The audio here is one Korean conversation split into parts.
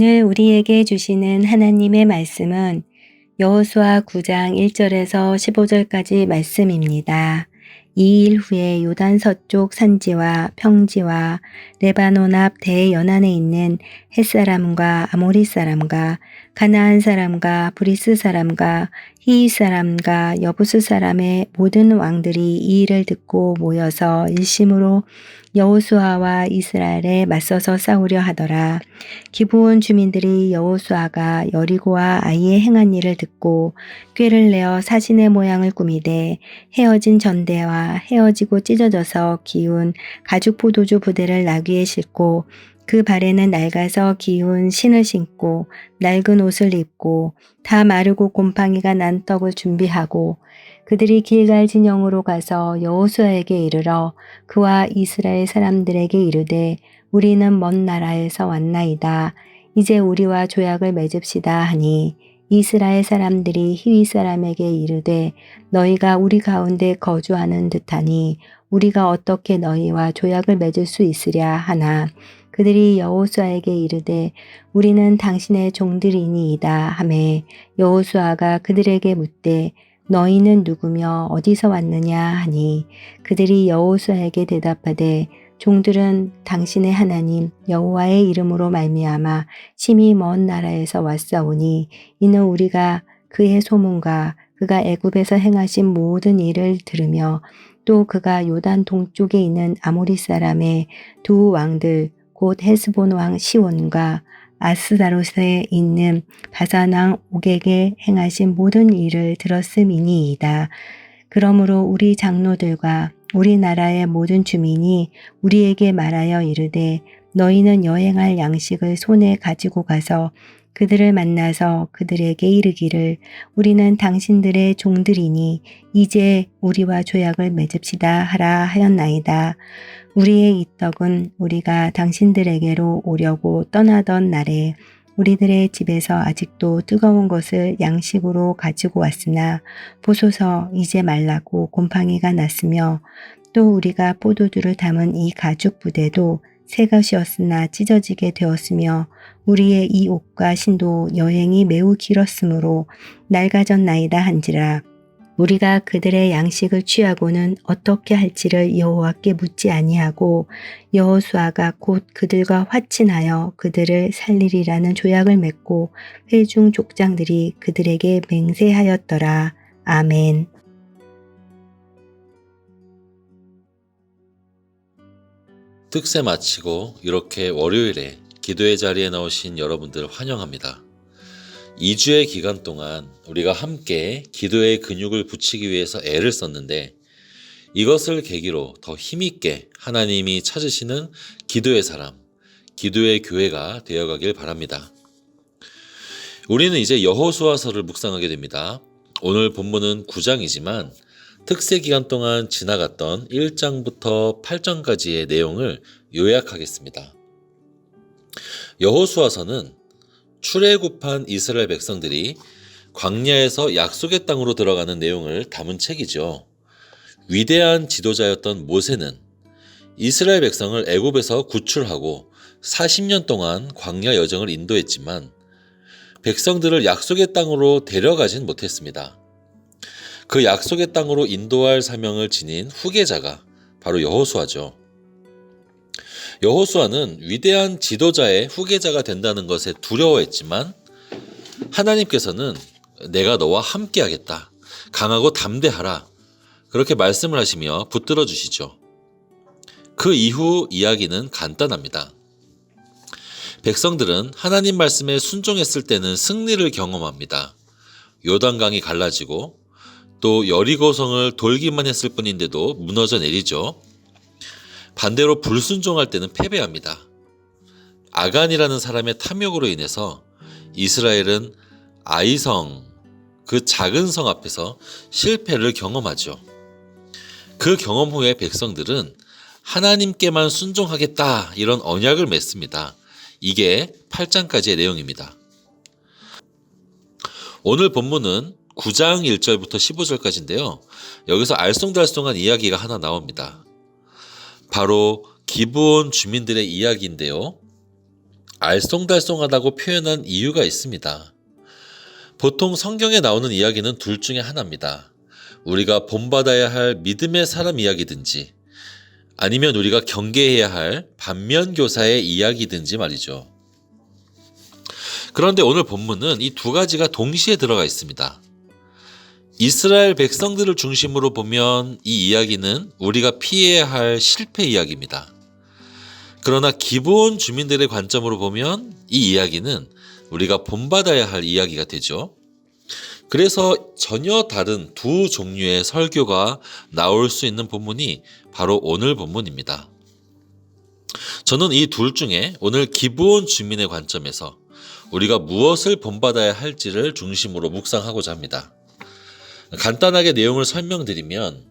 오늘 우리에게 주시는 하나님의 말씀은 여호수아 9장 1절에서 15절까지 말씀입니다. 이일 후에 요단 서쪽 산지와 평지와 레바논 앞 대연안에 있는 햇사람과 아모리 사람과 가나안 사람과 브리스 사람과 히이 사람과 여부스 사람의 모든 왕들이 이 일을 듣고 모여서 일심으로 여호수아와 이스라엘에 맞서서 싸우려 하더라. 기브온 주민들이 여호수아가 여리고와 아이의 행한 일을 듣고 꾀를 내어 사진의 모양을 꾸미되 헤어진 전대와 헤어지고 찢어져서 기운 가죽 포도주 부대를 나귀에 싣고 그 발에는 낡아서 기운 신을 신고 낡은 옷을 입고 다 마르고 곰팡이가 난 떡을 준비하고 그들이 길갈 진영으로 가서 여호수아에게 이르러 그와 이스라엘 사람들에게 이르되 우리는 먼 나라에서 왔나이다. 이제 우리와 조약을 맺읍시다 하니 이스라엘 사람들이 히위 사람에게 이르되 너희가 우리 가운데 거주하는 듯하니 우리가 어떻게 너희와 조약을 맺을 수 있으랴 하나 그들이 여호수아에게 이르되 우리는 당신의 종들이니이다. 하매 여호수아가 그들에게 묻되 너희는 누구며 어디서 왔느냐? 하니 그들이 여호수아에게 대답하되 종들은 당신의 하나님 여호와의 이름으로 말미암아 심히 먼 나라에서 왔사오니 이는 우리가 그의 소문과 그가 애굽에서 행하신 모든 일을 들으며 또 그가 요단 동쪽에 있는 아모리 사람의 두 왕들 곧 헤스본 왕 시온과 아스다롯에 있는 바산 왕 옥에게 행하신 모든 일을 들었음이니이다. 그러므로 우리 장로들과 우리나라의 모든 주민이 우리에게 말하여 이르되 너희는 여행할 양식을 손에 가지고 가서 그들을 만나서 그들에게 이르기를 우리는 당신들의 종들이니 이제 우리와 조약을 맺읍시다 하라 하였나이다. 우리의 이 떡은 우리가 당신들에게로 오려고 떠나던 날에 우리들의 집에서 아직도 뜨거운 것을 양식으로 가지고 왔으나 보소서 이제 말라고 곰팡이가 났으며 또 우리가 포도주를 담은 이 가죽 부대도 새 것이었으나 찢어지게 되었으며 우리의 이 옷과 신도 여행이 매우 길었으므로 낡아졌나이다 한지라 우리가 그들의 양식을 취하고는 어떻게 할지를 여호와께 묻지 아니하고 여호수아가 곧 그들과 화친하여 그들을 살리리라는 조약을 맺고 회중 족장들이 그들에게 맹세하였더라. 아멘. 특세 마치고 이렇게 월요일에 기도의 자리에 나오신 여러분들 환영합니다. 2주의 기간 동안 우리가 함께 기도의 근육을 붙이기 위해서 애를 썼는데 이것을 계기로 더 힘있게 하나님이 찾으시는 기도의 사람, 기도의 교회가 되어가길 바랍니다. 우리는 이제 여호수아서를 묵상하게 됩니다. 오늘 본문은 9장이지만 특세 기간 동안 지나갔던 1장부터 8장까지의 내용을 요약하겠습니다. 여호수아서는 출애굽한 이스라엘 백성들이 광야에서 약속의 땅으로 들어가는 내용을 담은 책이죠. 위대한 지도자였던 모세는 이스라엘 백성을 애굽에서 구출하고 40년 동안 광야 여정을 인도했지만 백성들을 약속의 땅으로 데려가진 못했습니다. 그 약속의 땅으로 인도할 사명을 지닌 후계자가 바로 여호수아죠. 여호수아는 위대한 지도자의 후계자가 된다는 것에 두려워했지만 하나님께서는 내가 너와 함께 하겠다. 강하고 담대하라. 그렇게 말씀을 하시며 붙들어 주시죠. 그 이후 이야기는 간단합니다. 백성들은 하나님 말씀에 순종했을 때는 승리를 경험합니다. 요단강이 갈라지고 또 여리고성을 돌기만 했을 뿐인데도 무너져 내리죠. 반대로 불순종할 때는 패배합니다. 아간이라는 사람의 탐욕으로 인해서 이스라엘은 아이성, 그 작은 성 앞에서 실패를 경험하죠. 그 경험 후에 백성들은 하나님께만 순종하겠다 이런 언약을 맺습니다. 이게 8장까지의 내용입니다. 오늘 본문은 9장 1절부터 15절까지인데요. 여기서 알쏭달쏭한 이야기가 하나 나옵니다. 바로 기브온 주민들의 이야기인데요. 알쏭달쏭하다고 표현한 이유가 있습니다. 보통 성경에 나오는 이야기는 둘 중에 하나입니다. 우리가 본받아야 할 믿음의 사람 이야기든지 아니면 우리가 경계해야 할 반면교사의 이야기든지 말이죠. 그런데 오늘 본문은 이 두 가지가 동시에 들어가 있습니다. 이스라엘 백성들을 중심으로 보면 이 이야기는 우리가 피해야 할 실패 이야기입니다. 그러나 기본 주민들의 관점으로 보면 이 이야기는 우리가 본받아야 할 이야기가 되죠. 그래서 전혀 다른 두 종류의 설교가 나올 수 있는 본문이 바로 오늘 본문입니다. 저는 이 둘 중에 오늘 기본 주민의 관점에서 우리가 무엇을 본받아야 할지를 중심으로 묵상하고자 합니다. 간단하게 내용을 설명드리면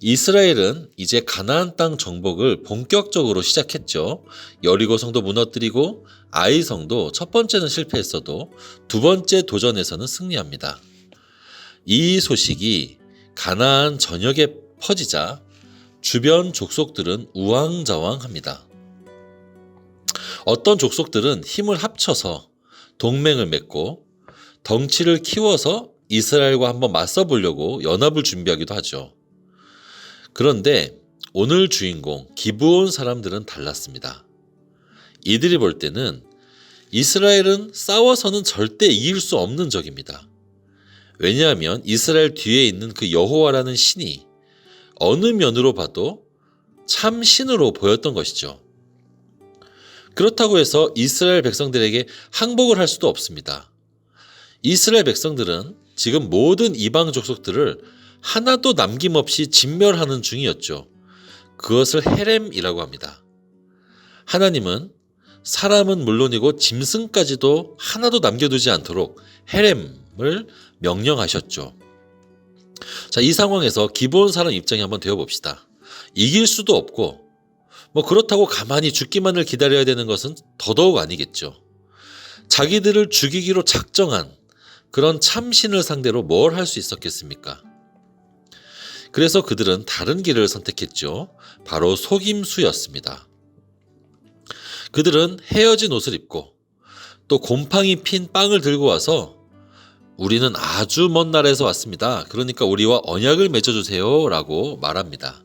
이스라엘은 이제 가나안 땅 정복을 본격적으로 시작했죠. 여리고 성도 무너뜨리고 아이 성도 첫 번째는 실패했어도 두 번째 도전에서는 승리합니다. 이 소식이 가나안 전역에 퍼지자 주변 족속들은 우왕좌왕합니다. 어떤 족속들은 힘을 합쳐서 동맹을 맺고 덩치를 키워서 이스라엘과 한번 맞서 보려고 연합을 준비하기도 하죠. 그런데 오늘 주인공 기브온 사람들은 달랐습니다. 이들이 볼 때는 이스라엘은 싸워서는 절대 이길 수 없는 적입니다. 왜냐하면 이스라엘 뒤에 있는 그 여호와라는 신이 어느 면으로 봐도 참 신으로 보였던 것이죠. 그렇다고 해서 이스라엘 백성들에게 항복을 할 수도 없습니다. 이스라엘 백성들은 지금 모든 이방 족속들을 하나도 남김없이 진멸하는 중이었죠. 그것을 헤렘이라고 합니다. 하나님은 사람은 물론이고 짐승까지도 하나도 남겨두지 않도록 헤렘을 명령하셨죠. 자, 이 상황에서 기본 사람 입장에 한번 되어 봅시다. 이길 수도 없고, 뭐 그렇다고 가만히 죽기만을 기다려야 되는 것은 더더욱 아니겠죠. 자기들을 죽이기로 작정한 그런 참신을 상대로 뭘 할 수 있었겠습니까? 그래서 그들은 다른 길을 선택했죠. 바로 속임수였습니다. 그들은 헤어진 옷을 입고 또 곰팡이 핀 빵을 들고 와서 우리는 아주 먼 나라에서 왔습니다. 그러니까 우리와 언약을 맺어주세요. 라고 말합니다.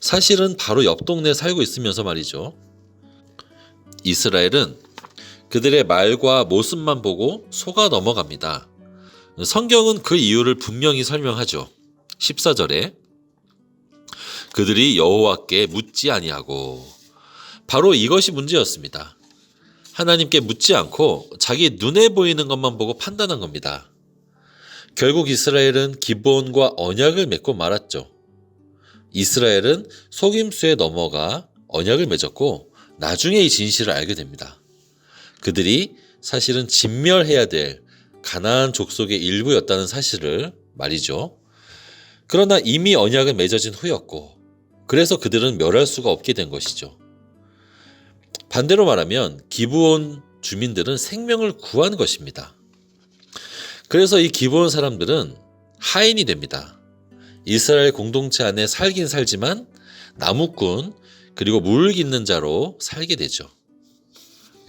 사실은 바로 옆 동네에 살고 있으면서 말이죠. 이스라엘은 그들의 말과 모습만 보고 속아 넘어갑니다. 성경은 그 이유를 분명히 설명하죠. 14절에 그들이 여호와께 묻지 아니하고 바로 이것이 문제였습니다. 하나님께 묻지 않고 자기 눈에 보이는 것만 보고 판단한 겁니다. 결국 이스라엘은 기본과 언약을 맺고 말았죠. 이스라엘은 속임수에 넘어가 언약을 맺었고 나중에 이 진실을 알게 됩니다. 그들이 사실은 진멸해야 될 가나안 족속의 일부였다는 사실을 말이죠. 그러나 이미 언약은 맺어진 후였고 그래서 그들은 멸할 수가 없게 된 것이죠. 반대로 말하면 기브온 주민들은 생명을 구한 것입니다. 그래서 이 기브온 사람들은 하인이 됩니다. 이스라엘 공동체 안에 살긴 살지만 나무꾼 그리고 물 깃는 자로 살게 되죠.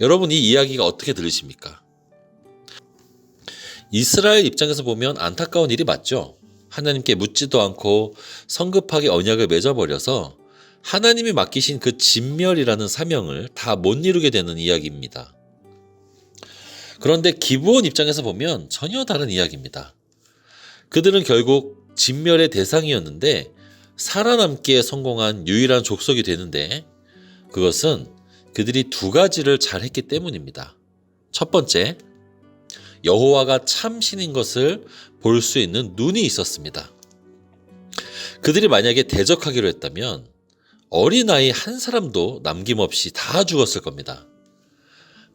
여러분 이 이야기가 어떻게 들리십니까? 이스라엘 입장에서 보면 안타까운 일이 맞죠. 하나님께 묻지도 않고 성급하게 언약을 맺어버려서 하나님이 맡기신 그 진멸이라는 사명을 다 못 이루게 되는 이야기입니다. 그런데 기부원 입장에서 보면 전혀 다른 이야기입니다. 그들은 결국 진멸의 대상이었는데 살아남기에 성공한 유일한 족속이 되는데 그것은 그들이 두 가지를 잘 했기 때문입니다. 첫 번째, 여호와가 참신인 것을 볼 수 있는 눈이 있었습니다. 그들이 만약에 대적하기로 했다면 어린아이 한 사람도 남김없이 다 죽었을 겁니다.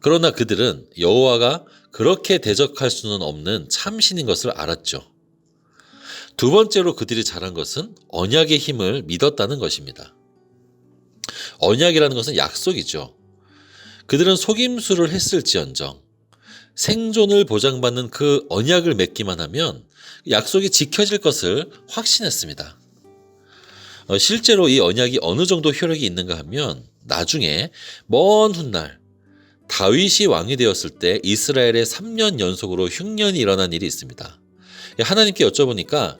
그러나 그들은 여호와가 그렇게 대적할 수는 없는 참신인 것을 알았죠. 두 번째로 그들이 잘한 것은 언약의 힘을 믿었다는 것입니다. 언약이라는 것은 약속이죠. 그들은 속임수를 했을지언정 생존을 보장받는 그 언약을 맺기만 하면 약속이 지켜질 것을 확신했습니다. 어, 실제로 이 언약이 어느 정도 효력이 있는가 하면 나중에 먼 훗날 다윗이 왕이 되었을 때 이스라엘에 3년 연속으로 흉년이 일어난 일이 있습니다. 하나님께 여쭤보니까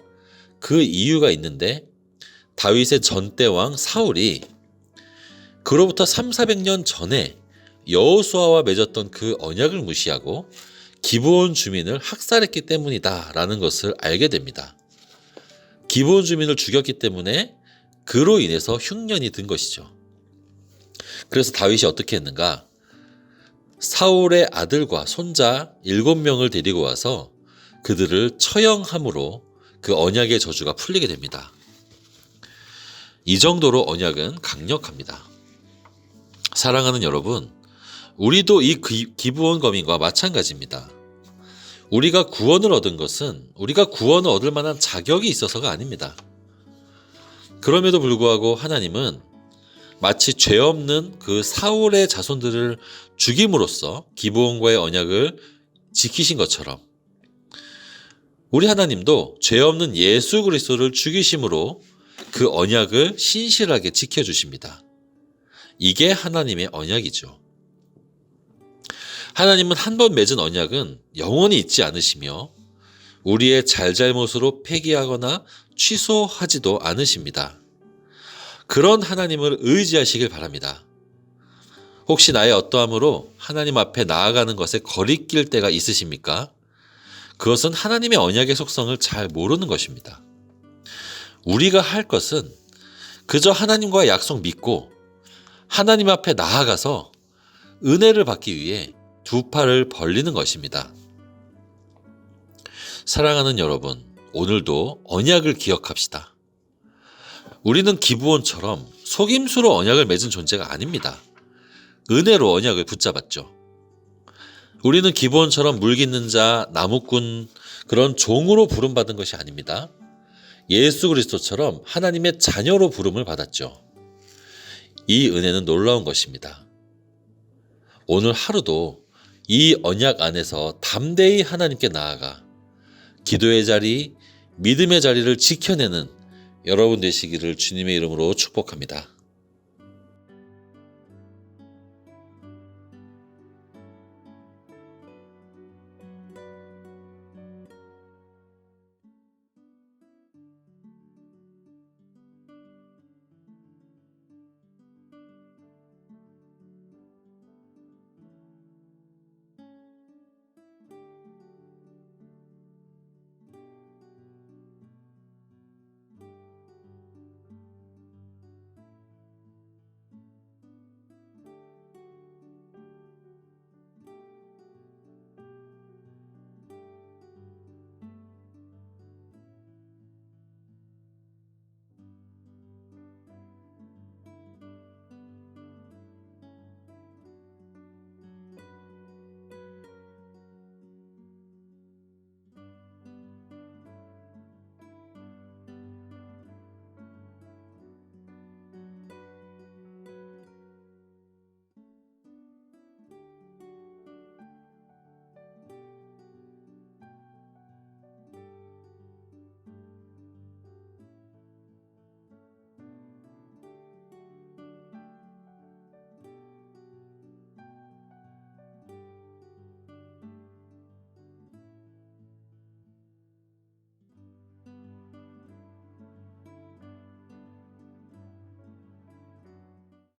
그 이유가 있는데 다윗의 전대 왕 사울이 그로부터 3, 400년 전에 여호수아와 맺었던 그 언약을 무시하고 기브온 주민을 학살했기 때문이다라는 것을 알게 됩니다. 기브온 주민을 죽였기 때문에 그로 인해서 흉년이 든 것이죠. 그래서 다윗이 어떻게 했는가? 사울의 아들과 손자 일곱 명을 데리고 와서 그들을 처형함으로 그 언약의 저주가 풀리게 됩니다. 이 정도로 언약은 강력합니다. 사랑하는 여러분, 우리도 이 기- 기브온 거민과 마찬가지입니다. 우리가 구원을 얻은 것은 우리가 구원을 얻을 만한 자격이 있어서가 아닙니다. 그럼에도 불구하고 하나님은 마치 죄 없는 그 사울의 자손들을 죽임으로써 기브온과의 언약을 지키신 것처럼 우리 하나님도 죄 없는 예수 그리스도를 죽이심으로 그 언약을 신실하게 지켜 주십니다. 이게 하나님의 언약이죠. 하나님은 한 번 맺은 언약은 영원히 잊지 않으시며 우리의 잘잘못으로 폐기하거나 취소하지도 않으십니다. 그런 하나님을 의지하시길 바랍니다. 혹시 나의 어떠함으로 하나님 앞에 나아가는 것에 거리낄 때가 있으십니까? 그것은 하나님의 언약의 속성을 잘 모르는 것입니다. 우리가 할 것은 그저 하나님과 약속 믿고 하나님 앞에 나아가서 은혜를 받기 위해 두 팔을 벌리는 것입니다. 사랑하는 여러분, 오늘도 언약을 기억합시다. 우리는 기부원처럼 속임수로 언약을 맺은 존재가 아닙니다. 은혜로 언약을 붙잡았죠. 우리는 기부원처럼 물깃는 자, 나무꾼, 그런 종으로 부름받은 것이 아닙니다. 예수 그리스도처럼 하나님의 자녀로 부름을 받았죠. 이 은혜는 놀라운 것입니다. 오늘 하루도 이 언약 안에서 담대히 하나님께 나아가 기도의 자리, 믿음의 자리를 지켜내는 여러분 되시기를 주님의 이름으로 축복합니다.